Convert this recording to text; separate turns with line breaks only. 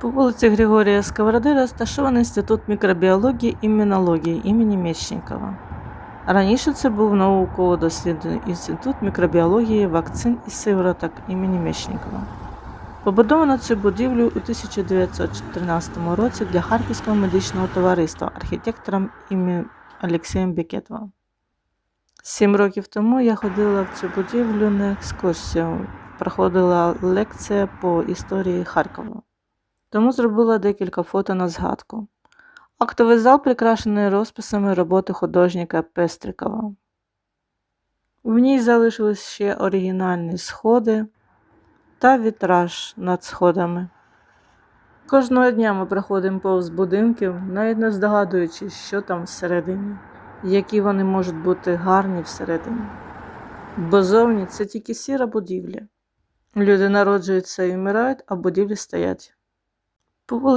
По вулиці Григорія Сковороди розташований Інститут мікробіології і імунології імені Мечникова. Раніше це був науково-дослідний інститут мікробіології, вакцин і сивороток імені Мечникова. Побудовано цю будівлю у 1914 році для Харківського медичного товариства архітектором імені Олексієм Бекетова. Сім років тому я ходила в цю будівлю на екскурсію, проходила лекція по історії Харкова. Тому зробила декілька фото на згадку. Актовий зал прикрашений розписами роботи художника Пестрикова. В ній залишились ще оригінальні сходи та вітраж над сходами. Кожного дня ми проходимо повз будинків, навіть не здогадуючись, що там всередині, які вони можуть бути гарні всередині. Бо зовні це тільки сіра будівля. Люди народжуються і вмирають, а будівлі стоять. По вулиці